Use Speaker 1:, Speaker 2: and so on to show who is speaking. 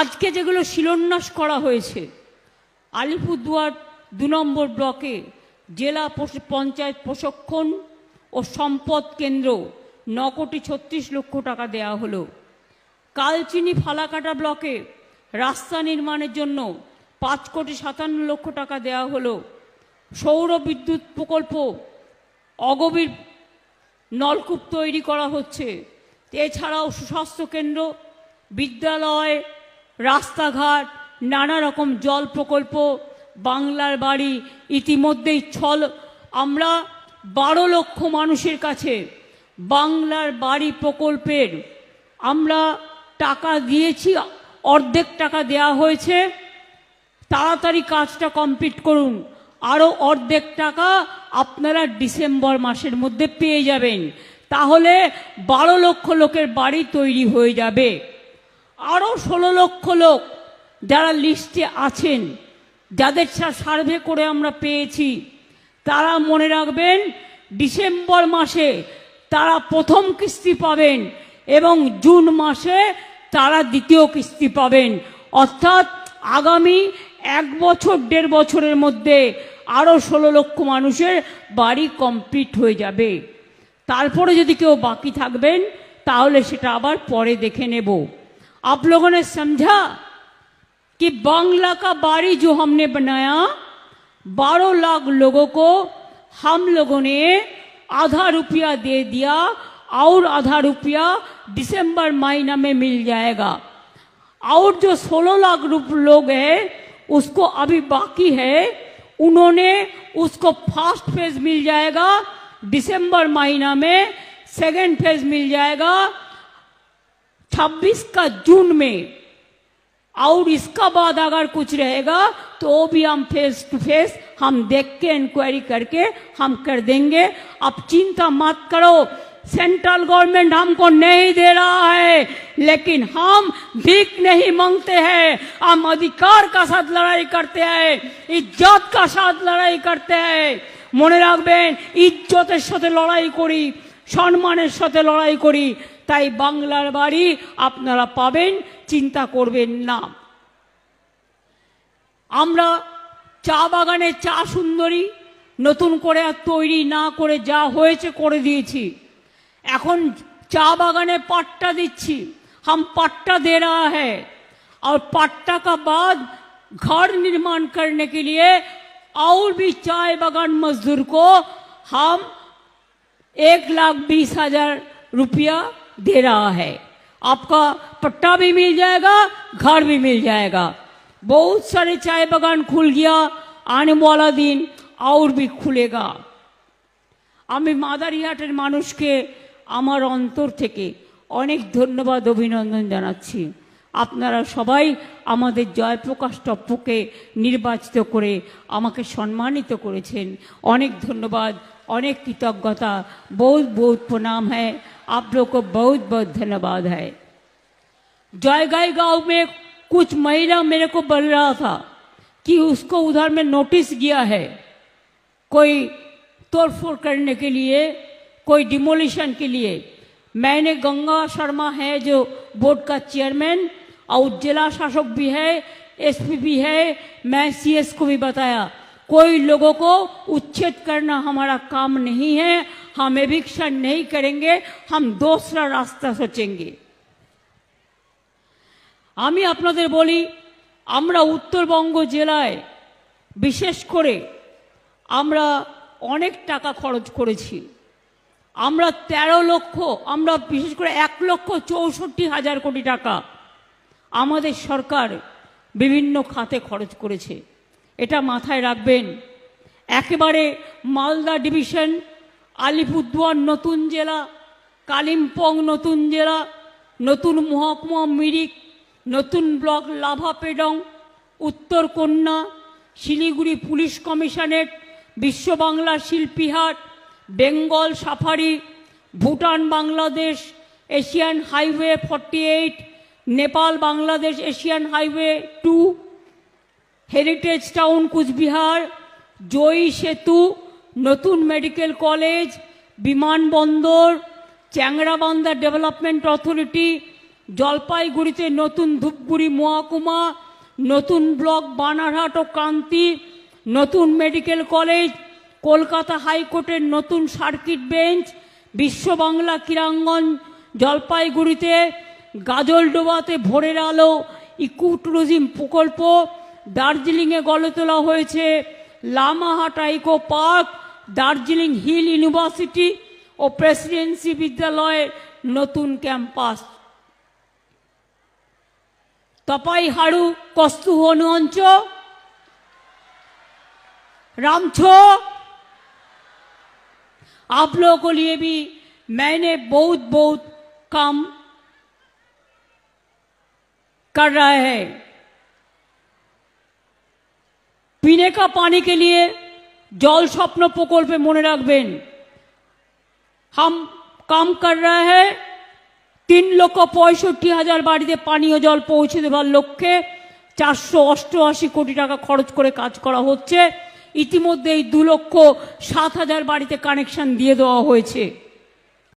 Speaker 1: আজকে যেগুলো শিলান্যাস করা হয়েছে, আলিপুরদুয়ার দু নম্বর ব্লকে জেলা পঞ্চায়েত প্রশিক্ষণ ও সম্পদ কেন্দ্র ন কোটি ছত্রিশ লক্ষ টাকা দেওয়া হলো। কালচিনি ফালাকাটা ব্লকে রাস্তা নির্মাণের জন্য পাঁচ কোটি সাতান্ন লক্ষ টাকা দেওয়া হলো। সৌর বিদ্যুৎ প্রকল্প অগভীর নলকূপ তৈরি করা হচ্ছে। এছাড়াও সুস্বাস্থ্য কেন্দ্র, বিদ্যালয় রাস্তাঘাট, নানা রকম জল প্রকল্প, বাংলার বাড়ি, ইতিমধ্যেই ছল। আমরা বারো লক্ষ মানুষের কাছে বাংলার বাড়ি প্রকল্পের আমরা টাকা দিয়েছি, অর্ধেক টাকা দেয়া হয়েছে। তাড়াতাড়ি কাজটা কমপ্লিট করুন। আরও অর্ধেক টাকা আপনারা ডিসেম্বর মাসের মধ্যে পেয়ে যাবেন। তাহলে বারো লক্ষ লোকের বাড়ি তৈরি হয়ে যাবে। আরও ষোলো লক্ষ লোক যারা লিস্টে আছেন, যাদের সার্ভে করে আমরা পেয়েছি, তারা মনে রাখবেন ডিসেম্বর মাসে তারা প্রথম কিস্তি পাবেন এবং জুন মাসে তারা দ্বিতীয় কিস্তি পাবেন। অর্থাৎ আগামী এক বছর, দেড় বছরের মধ্যে আরও ষোলো লক্ষ মানুষের বাড়ি কমপ্লিট হয়ে যাবে। তারপরে যদি কেউ বাকি থাকবেন, তাহলে সেটা আবার পরে দেখে নেব। आप लोगों ने समझा कि बांग्ला का बारी जो हमने बनाया, बारह लाख लोगों को हम लोगों ने आधा रुपया दे दिया और आधा रुपया दिसंबर महीना में मिल जाएगा। और जो सोलह लाख रुप लोग हैं, उसको अभी बाकी है, उन्होंने उसको फ़र्स्ट फ़ेज़ मिल जाएगा, दिसंबर महीना में सेकेंड फ़ेज़ मिल जाएगा 26 का जून में और इसका बाद अगर कुछ रहेगा तो वो भी हम फेस टू फेस हम देख के इंक्वायरी करके हम कर देंगे अब चिंता मत करो सेंट्रल गवर्नमेंट हमको नहीं दे रहा है लेकिन हम भीख नहीं मांगते हैं हम अधिकार का साथ लड़ाई करते हैं इज्जत का साथ लड़ाई करते हैं মনে রাখবেন ইজ্জতের সাথে লড়াই করি সম্মানের সাথে লড়াই করি তাই বাংলার বাড়ি আপনারা পাবেন চিন্তা করবেন না আমরা চা বাগানে চা সুন্দরী নতুন করে আর তৈরি না করে যা হয়েছে করে দিয়েছি এখন চা बागाने पट्टा दिच्छी हम पट्टा दे रहा है और पट्टा का बाद घर निर्माण करने के लिए और भी चाय बागान मजदूर को हम एक लाख बीस हजार रुपया दे रहा है आपका पट्टा भी मिल जाएगा घर भी मिल जाएगा बहुत सारे चाय बागान खुल गया आने वाला दिन और भी खुलेगा আমি মাদারিহাটের মানুষকে আমার অন্তর থেকে অনেক ধন্যবাদ অভিনন্দন জানাচ্ছি আপনারা সবাই আমাদের জয়প্রকাশ টপ্পকে নির্বাচিত করে আমাকে সম্মানিত করেছেন অনেক ধন্যবাদ অনেক কৃতজ্ঞতা বহুত বহুত প্রণাম হ্যাঁ आप लोग को बहुत बहुत धन्यवाद है जयगाई गांव में कुछ महिला मेरे को बोल रहा था कि उसको उधर में नोटिस गया है कोई तोड़फोड़ करने के लिए कोई डिमोलिशन के लिए मैंने गंगा शर्मा है जो बोर्ड का चेयरमैन और जिला शासक भी है एसपी भी है मैं सीएस को भी बताया कोई लोगों को उच्छेद करना हमारा काम नहीं है हम एविक्शन नहीं करेंगे हम दूसरा रास्ता सोचेंगे আমি আপনাদের বলি আমরা উত্তরবঙ্গ জেলায় বিশেষ করে আমরা অনেক টাকা খরচ করেছি আমরা ১৩ লক্ষ আমরা বিশেষ করে এক লক্ষ চৌষট্টি হাজার কোটি টাকা আমাদের সরকার বিভিন্ন খাতে খরচ করেছে। এটা মাথায় রাখবেন। একেবারে মালদা ডিভিশন, আলিপুরদুয়ার নতুন জেলা, কালিম্পং নতুন জেলা, নতুন মহকুমা মিরিক, নতুন ব্লক লাভা পেডং, উত্তর কন্যা, Siliguri police commissionerate, Biswa Bangla Shilpihaat Bengal safari, Bhutan Bangladesh, Asian highway forty eight Nepal, Bangladesh, Asian highway two, heritage town, Cooch Behar, Joyee Setu, নতুন মেডিকেল কলেজ, বিমানবন্দর চ্যাংরাবান্ধা ডেভেলপমেন্ট অথরিটি, জলপাইগুড়িতে নতুন ধূপগুড়ি মহকুমা, নতুন block Banarhat ও ক্রান্তি, নতুন medical college, Kolkata হাইকোর্টের নতুন circuit bench বিশ্ব বাংলা ক্রীড়াঙ্গন, জলপাইগুড়িতে গাজলডোবাতে ভোরের আলো ইকো ট্যুরিজম প্রকল্প দার্জিলিংয়ে গড়ে তোলা হয়েছে Lamahatta eco park Darjeeling hill university ও প্রেসিডেন্সি বিদ্যালয়ের নতুন ক্যাম্পাস तपाई हाड़ू कस्तु हनुअंच रामछो आप लोगों को लिए भी मैंने बहुत बहुत काम कर रहा है पीने का पानी के लिए जल स्वप्न प्रकल्पे মনে রাখবেন हम काम कर रहे हैं তিন লক্ষ পঁয়ষট্টি হাজার বাড়িতে পানীয় জল পৌঁছে দেওয়ার লক্ষ্যে চারশো অষ্টআশি কোটি টাকা খরচ করে কাজ করা হচ্ছে ইতিমধ্যেই দু লক্ষ সাত হাজার বাড়িতে কানেকশন দিয়ে দেওয়া হয়েছে